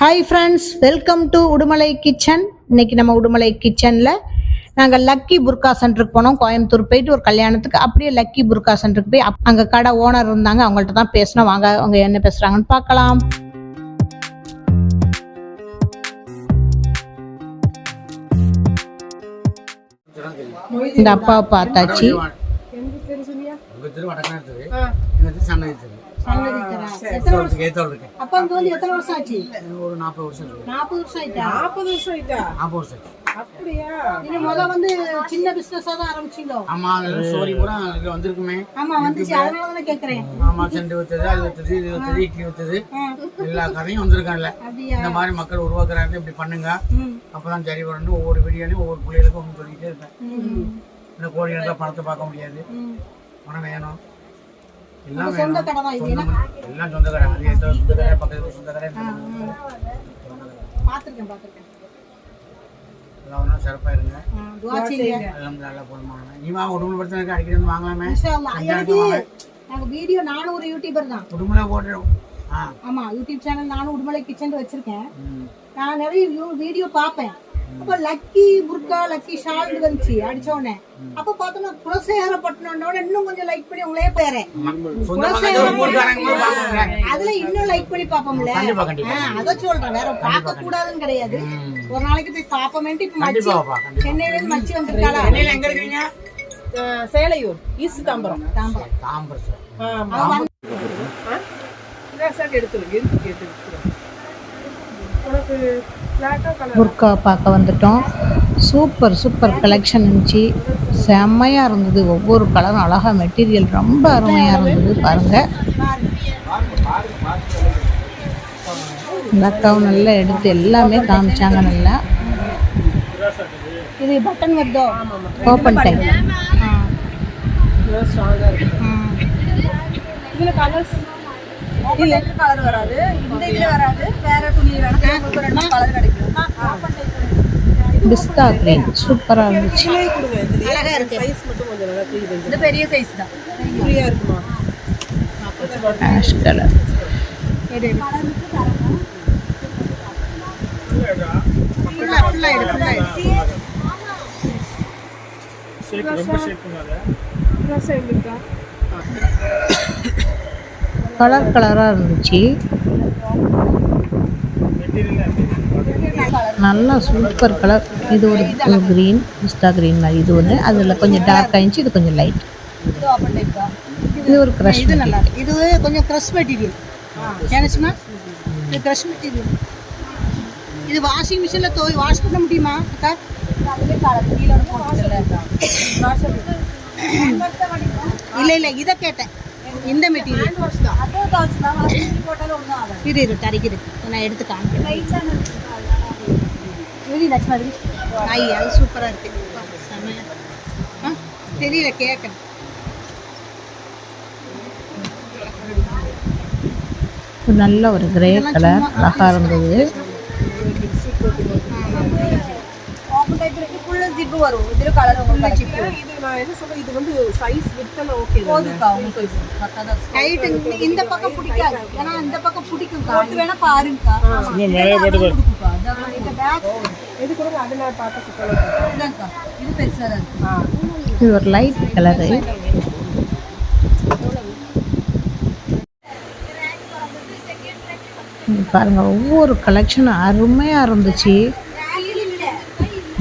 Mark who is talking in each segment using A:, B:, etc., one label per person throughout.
A: Hi friends welcome to Udumalai kitchen இன்னைக்கு நம்ம உடுமலை கிச்சனில் நாங்கள் லக்கி புர்கா சென்டருக்கு போனோம். கோயம்புத்தூர் போயிட்டு ஒரு கல்யாணத்துக்கு அப்படியே லக்கி புர்கா சென்டருக்கு போய் அங்க கடை ஓனர் இருந்தாங்க. அவங்கள்ட்ட தான் பேசினோம். வாங்க அவங்க என்ன பேசுறாங்கன்னு பார்க்கலாம். இந்த அப்பாவை பார்த்தாச்சு.
B: ஏத்தோள் இருக்கு
A: அப்பா அங்க வந்து எத்தனை வருஷம் ஆச்சு?
B: ஒரு நாற்பது வருஷம் இருக்கு.
A: நாற்பது வருஷம் ஆயிட்டா?
C: நாற்பது வருஷம் ஆயிட்டா?
B: நாற்பது வருஷம்
C: அப்படியா?
A: நீங்க முத வந்து சின்ன பிசினஸா தான்
B: ஆமா பூரா வந்திருக்குமே.
A: ஆமா வந்துச்சு. அதனால தானே கேக்குறேன்.
B: ஆமா செண்டு வித்தது அது வித்தது இது வித்தது இட்லி வித்தது. எல்லா கதையும் வந்திருக்காங்கல்ல
A: அப்படியா?
B: இந்த மாதிரி மக்கள் உருவாக்குறாங்க இப்படி பண்ணுங்க. அப்பதான் சரி வரணும் ஒவ்வொரு வீடியோலையும் ஒவ்வொரு பிள்ளைகளுக்கும் ஒன்று சொல்லிக்கிட்டே இருப்பேன். இந்த கோடி இருந்தால் பணத்தை பார்க்க முடியாது. பணம் வேணும். எல்லாம்
A: சொந்த கடை தான் இது
B: எல்லாம் சொந்த கடை. அது ஏதோ சொந்த கடை பக்கத்துல சொந்த கடை.
A: பாத்திருக்கேன் பாத்திருக்கேன்
B: எல்லாம் சிறப்பாக இருங்க
A: துவா செய்யுங்க.
B: எல்லாம் நல்லா நீ வா உடம்புல பிரச்சனை இருக்கு அடிக்கடி வந்து வாங்கலாமே.
A: இன்ஷா அல்லாஹ். எனக்கு நாங்க வீடியோ நானும் ஒரு யூடியூபர் தான்.
B: உடம்புல போட்டுடும் ஆ.
A: ஆமா யூடியூப் சேனல் நானும் உடுமலை கிச்சன் வச்சிருக்கேன். நான் நிறைய வீடியோ பார்ப்பேன். அப்ப லக்கி புர்கா லக்கி ஷால் வந்துச்சு அடிச்ச உடனே. அப்ப பார்த்தோம்னா குலசேகரப்பட்டினம் இன்னும் கொஞ்சம் லைக் பண்ணி உங்களே போயிறேன். அதுல இன்னும் லைக் பண்ணி பாப்போம்ல அத சொல்றேன். வேற பார்க்க கூடாதுன்னு கிடையாது. ஒரு நாளைக்கு போய் பாப்போமேன்ட்டு இப்ப மச்சி சென்னையில இருந்து மச்சி வந்திருக்காளா?
B: சென்னையில எங்க இருக்கீங்க
C: சேலையூர் ஈஸ்ட் தாம்பரம்.
A: தாம்பரம்.
B: தாம்பரத்துல
C: ஆமா. இதான் சார் எடுத்துருங்க இருக்கு எடுத்துருங்க உனக்கு பிளாட்டா கலர்
A: புர்கா பார்க்க வந்துட்டோம். சூப்பர் சூப்பர் கலெக்ஷன் இருந்துச்சு. செம்மையா இருந்தது. ஒவ்வொரு கலரும் அழகா மெட்டீரியல் ரொம்ப அருமையா இருந்தது. பாருங்க. இந்த அக்காவும் நல்லா எடுத்து எல்லாமே காமிச்சாங்க நல்லா. இது பட்டன் வருதோ? ஓப்பன்
C: இருக்கு இதுல கலர்ஸ்
D: கலர் வராது. இந்த இதுல வராது வேற துணி வேணும் உங்களுக்கு ரெண்டு கலர் கிடைக்கும்
A: பிஸ்தா கிரீன் சூப்பரா இருந்துச்சு.
C: கொடுங்க. அழகா இருக்கு. சைஸ் மட்டும் கொஞ்சம் நல்லா த்ரீ
D: இது பெரிய சைஸ் தான்.
C: ஃப்ரீயா இருக்குமா?
A: ஆஷ் கலர் கலர் கலரா இருந்துச்சு. நல்லா சூப்பர் கலர் இது ஒரு க்ரீன் பிஸ்தா க்ரீன் மாதிரி. இது ஒன்று அதில் கொஞ்சம் டார்க் ஆயிடுச்சு இது கொஞ்சம் லைட்
D: இது
A: இது ஒரு க்ரஷ்
E: இது நல்லா இது கொஞ்சம் க்ரஷ் மெட்டீரியல் ஏன்னாச்சுமா இது க்ரஷ் மெட்டீரியல் இது வாஷிங் மிஷினில் தோ வாஷ் பண்ண முடியுமா அக்கா? இல்லை இல்லை இதை கேட்டேன். இந்த மெட்டீரியல் இரு இரு தரிக்குது நான் எடுத்து காமிக்கிறேன்.
D: இது லட்சுமி மாதிரி?
E: ஐ அது சூப்பராக இருக்கு. அப்பா, செமையா ஆ தெரியல கேட்கேன்
A: நல்ல ஒரு கிரே கலர் அழகாக இருந்தது.
D: டைப் ஜிப்பு வரும். இதுல கலர் உங்களுக்கு
C: இது நான் என்ன சொல்றேன் இது வந்து சைஸ் விட்டெல்லாம் ஓகே தான்?
D: போதுக்கா உங்களுக்கு பத்தாதான்
E: டைட்டு இந்த பக்கம் பிடிக்காது. ஏன்னா இந்த பக்கம் பிடிக்கும்
D: போட்டு வேணா பாருங்கக்கா. கொடுக்குக்கா அதான் இந்த பேக்
C: இது கூட அது நான் பார்த்த சுத்தலாம்
D: இதான்க்கா. இது பெருசாக தான் இருக்கு.
A: இது ஒரு லைட் கலரு பாருங்க ஒவ்வொரு கலெக்ஷனும் அருமையாக இருந்துச்சு.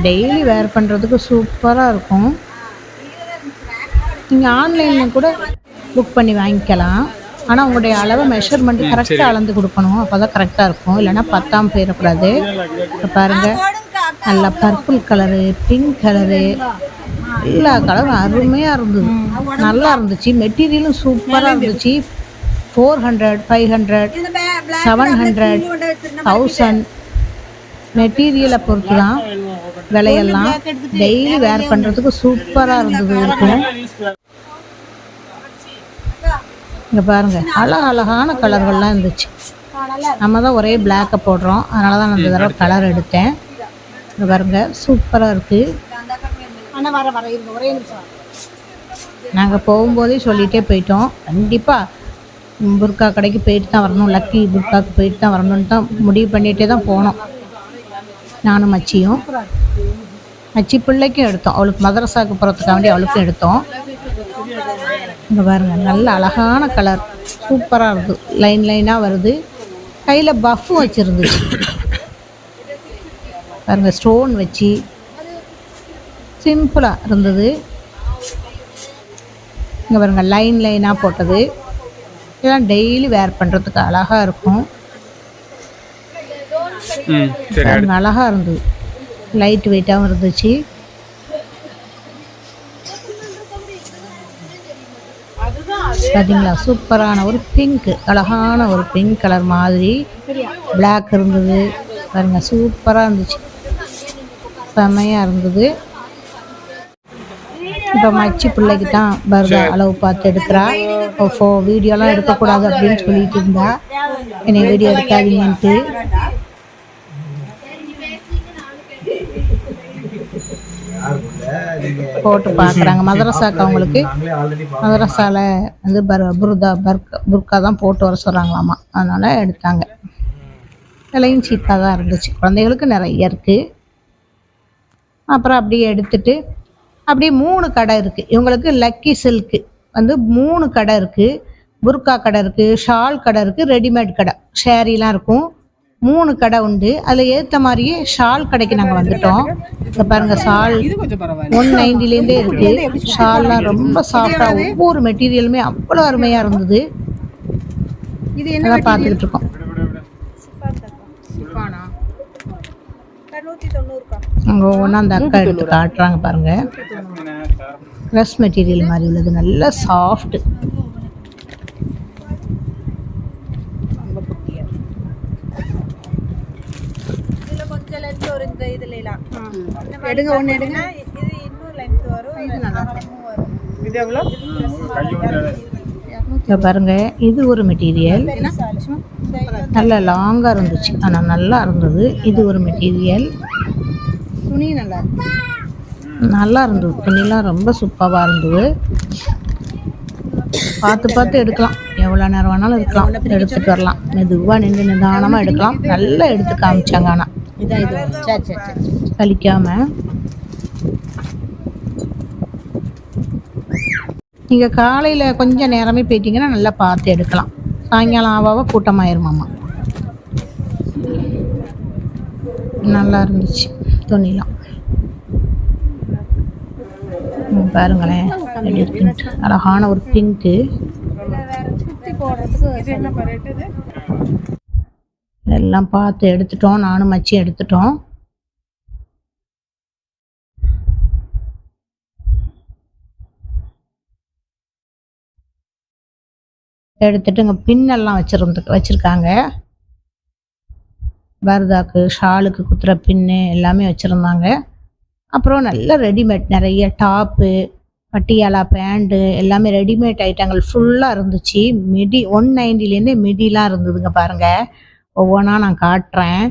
A: டெய்லி வேர் பண்ணுறதுக்கு சூப்பராக இருக்கும். நீங்கள் ஆன்லைனில் கூட புக் பண்ணி வாங்கிக்கலாம். ஆனால் உங்களுடைய அளவை மெஷர்மெண்ட் கரெக்டாக அளந்து கொடுக்கணும். அப்போ தான் கரெக்டாக இருக்கும். இல்லைன்னா பத்தாம் போயிடக்கூடாது. இப்போ பாருங்க. நல்ல பர்பிள் கலரு பிங்க் கலரு எல்லா கலரும் அருமையாக இருந்தது. நல்லா இருந்துச்சு. மெட்டீரியலும் சூப்பராக இருந்துச்சு. Four hundred five hundred seven hundred thousand மெட்டீரியலை பொறுத்து தான் விலையெல்லாம் டெய்லி வேர் பண்ணுறதுக்கு சூப்பராக இருந்தது. இருக்கும் இங்கே பாருங்க. அழக அழகான கலர்கள்லாம் இருந்துச்சு. நம்ம தான் ஒரே பிளாக்கை போடுறோம். அதனால தான் நான் இந்த தடவை கலர் எடுத்தேன். இங்கே பாருங்க சூப்பராக இருக்குது
E: ஆனால் வர வர இருங்க ஒரே நிமிஷம்.
A: நாங்கள் போகும்போதே சொல்லிகிட்டே போயிட்டோம். கண்டிப்பாக புர்கா கடைக்கு போயிட்டு தான் வரணும். லக்கி புர்காக்கு போயிட்டு தான் வரணும்னு தான் முடிவு பண்ணிகிட்டே தான் போனோம். நானும் மச்சியும். மச்சி பிள்ளைக்கும் எடுத்தோம். அவளுக்கு மதரசாவுக்கு போகிறதுக்காண்டி அவளுக்கும் எடுத்தோம். இங்கே பாருங்க நல்ல அழகான கலர் சூப்பராக இருக்குது லைன் லைனாக வருது. கையில் பஃப்பும் வச்சுருந்துச்சு. பாருங்க ஸ்டோன் வச்சு. சிம்பிளாக இருந்தது. இங்கே பாருங்க லைன் லைனாக போட்டது. இதெல்லாம் டெய்லி வேர் பண்ணுறதுக்கு அழகாக இருக்கும். அழகாக இருந்தது. லைட் வெயிட்டாகவும் இருந்துச்சு. பார்த்தீங்களா சூப்பரான ஒரு பிங்க் அழகான ஒரு பிங்க் கலர் மாதிரி. பிளாக் இருந்தது. பாருங்க சூப்பராக இருந்துச்சு. செமையாக இருந்தது. இப்போ மச்சி பிள்ளைக்கு தான் பர்கா அளவு பார்த்து எடுக்கிறா. ஃபோ வீடியோலாம் எடுக்கக்கூடாது அப்படின்னு சொல்லிட்டு இருந்தா. என்னை வீடியோ எடுக்காதீங்கன்ட்டு. போட்டு பார்க்குறாங்க மதரசாக்கு அவங்களுக்கு மதரசால வந்து பர் புர்தா பர்க் புர்கா தான் போட்டு வர சொல்கிறாங்களாமா அதனால் எடுத்தாங்க. விலையும் சீப்பாக தான் இருந்துச்சு. குழந்தைகளுக்கு நிறைய இருக்குது அப்புறம் அப்படியே எடுத்துட்டு அப்படியே மூணு கடை இருக்குது இவங்களுக்கு லக்கி சில்க்கு வந்து மூணு கடை இருக்குது புர்கா கடை இருக்குது ஷால் கடை இருக்குது ரெடிமேட் கடை. ஷேரிலாம் இருக்கும். மூணு கடை உண்டு. அதில் ஏற்ற மாதிரியே ஷால் கடைக்கு நாங்கள் வந்துட்டோம். இப்போ பாருங்கள் ஷால்
C: இது கொஞ்சம் பரவாயில்ல.
A: ஒன் நைன்டிலேருந்தே இருக்கு. ஷால்லாம் ரொம்ப சாஃப்டா ஒவ்வொரு மெட்டீரியலுமே அவ்வளோ அருமையா இருந்தது.
E: இது என்ன
A: பார்த்துக்கிட்டு இருக்கோம் அங்கே ஒவ்வொன்றா அந்த அக்கா எடுத்து காட்டுறாங்க பாருங்க. ட்ரெஸ் மெட்டீரியல் மாதிரி உள்ளது. நல்ல சாஃப்ட்
D: கொஞ்சம் லென்த் வரும் இந்த இதுல எல்லாம்
E: எடுங்க ஒன்று எடுங்க.
D: இது இன்னும் லென்த் வரும் இது அகலமும் வரும்.
C: இது எவ்வளோ?
A: இங்க பாருங்க இது ஒரு மெட்டீரியல் நல்ல லாங்காக இருந்துச்சு. ஆனால் நல்லா இருந்தது. இது ஒரு மெட்டீரியல்
E: துணி நல்லா
A: நல்லா இருந்தது. துணிலாம் ரொம்ப சூப்பராக இருந்தது. பார்த்து பார்த்து எடுக்கலாம். எவ்வளோ நேரம் வேணாலும் இருக்கலாம். எடுத்துட்டு வரலாம். மெதுவாக நின்று நிதானமாக எடுக்கலாம். நல்லா எடுத்து காமிச்சாங்க ஆனால்
E: இதான் இது சரி சரி சரி
A: கழிக்காம நீங்கள் காலையில் கொஞ்சம் நேரமே போயிட்டீங்கன்னா நல்லா பார்த்து எடுக்கலாம். சாயங்காலம் ஆவாவ கூட்டமாயிருமாம்மா நல்லா இருந்துச்சு துணிலாம். பாருங்களேன் அழகான ஒரு பிங்க்கு. எல்லாம் பார்த்து எடுத்துட்டோம். நானும் மச்சி எடுத்துட்டோம். எடுத்துட்டு இங்கே பின்னெல்லாம் வச்சிருந்து வச்சுருக்காங்க. பர்தாக்கு ஷாலுக்கு குத்துற பின்னு எல்லாமே வச்சுருந்தாங்க. அப்புறம் நல்ல ரெடிமேட் நிறைய டாப்பு பட்டியாலா பேண்ட்டு எல்லாமே ரெடிமேட் ஐட்டங்கள் ஃபுல்லாக இருந்துச்சு. மிடி ஒன் நைன்டிலேருந்தே மிடிலாம் இருந்ததுங்க பாருங்கள் ஒவ்வொன்றா நான் காட்டுறேன்.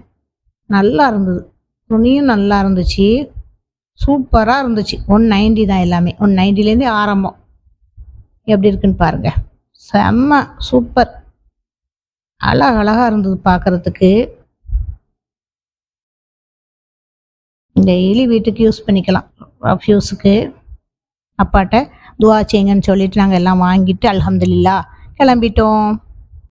A: நல்லா இருந்தது. துணியும் நல்லா இருந்துச்சு. சூப்பராக இருந்துச்சு. ஒன் நைன்டி தான் எல்லாமே. ஒன் நைன்டிலேருந்தே ஆரம்பம். எப்படி இருக்குன்னு பாருங்கள் செம்ம சூப்பர். அழகழகாக இருந்தது பார்க்குறதுக்கு டெய்லி வீட்டுக்கு யூஸ் பண்ணிக்கலாம். ரஃப் யூஸுக்கு. அப்பாட்ட துவா செய்யுங்கன்னு சொல்லிட்டு நாங்கள் எல்லாம் வாங்கிட்டு அலமதுல்லா கிளம்பிட்டோம்.